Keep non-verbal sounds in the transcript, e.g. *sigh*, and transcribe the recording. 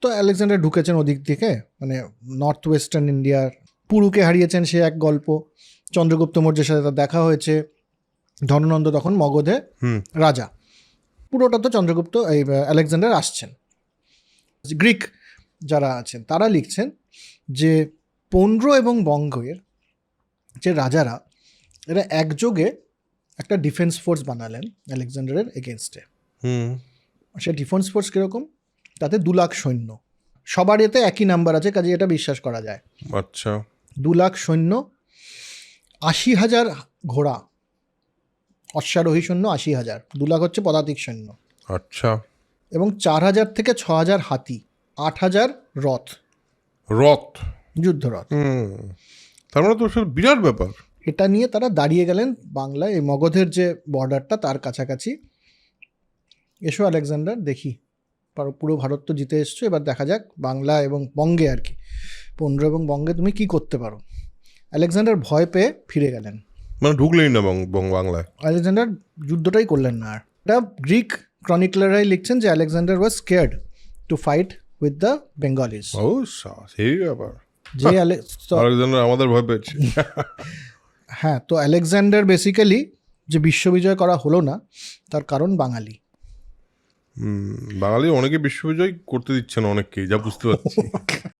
তো আলেকজান্ডার ঢুকেছেন ওদিক থেকে মানে নর্থ ওয়েস্টার্ন ইন্ডিয়ার পুরুকে হারিয়েছেন সে এক গল্প। চন্দ্রগুপ্ত মৌর্যের সাথে তার দেখা হয়েছে ধননন্দ তখন মগধে রাজা। পুরোটা তো চন্দ্রগুপ্ত এই আলেকজান্ডার আসছেন। গ্রিক যারা আছেন তারা লিখছেন যে পৌন্ড্র এবং বঙ্গের যে রাজারা এরা একযোগে একটা ডিফেন্স ফোর্স বানালেন আলেকজান্ডারের এগেনস্টে হুম। সে ডিফেন্স ফোর্স কীরকম? তাতে দু লাখ সৈন্য। সবার এতে একই নাম্বার আছে কাজে এটা বিশ্বাস করা যায়। আচ্ছা। দু লাখ সৈন্য আশি হাজার ঘোড়া অশ্বারোহী সৈন্য আশি হাজার। দু লাখ হচ্ছে পদাতিক সৈন্য। আচ্ছা। এবং চার হাজার থেকে ছ হাজার হাতি আট হাজার রথ। রথ? যুদ্ধরথ হুম। তার মানে তো সব বিরাট ব্যাপার। এটা নিয়ে তারা দাঁড়িয়ে গেলেন বাংলায় এই মগধের যে বর্ডারটা তার কাছাকাছি। এসো আলেকজান্ডার দেখি। পারো- ভারত তো জিতে এসছো এবার দেখা যাক বাংলা এবং বঙ্গে আর কি। পনেরো এবং বঙ্গে তুমি কি করতে পারো? আলেকজান্ডার ভয় পেয়ে ফিরে গেলেন। মানে ঢুকলেই না বাংলায়? আলেকজান্ডার যুদ্ধটাই করলেন না আর। এটা গ্রিক ক্রনিকলারাই লিখছেন যে Alexander was scared to fight with the Bengalis. ও সেই ব্যাপার। যে আলেকজান্ডার আমাদের ভয় পেয়েছে। হ্যাঁ তো আলেকজান্ডার বেসিক্যালি যে বিশ্ববিজয় করা হলো না তার কারণ বাঙালি। বাঙালি অনেকে বিশ্ববিজয় করতে দিচ্ছে না অনেককেই যা বুঝতে পারছি। *laughs*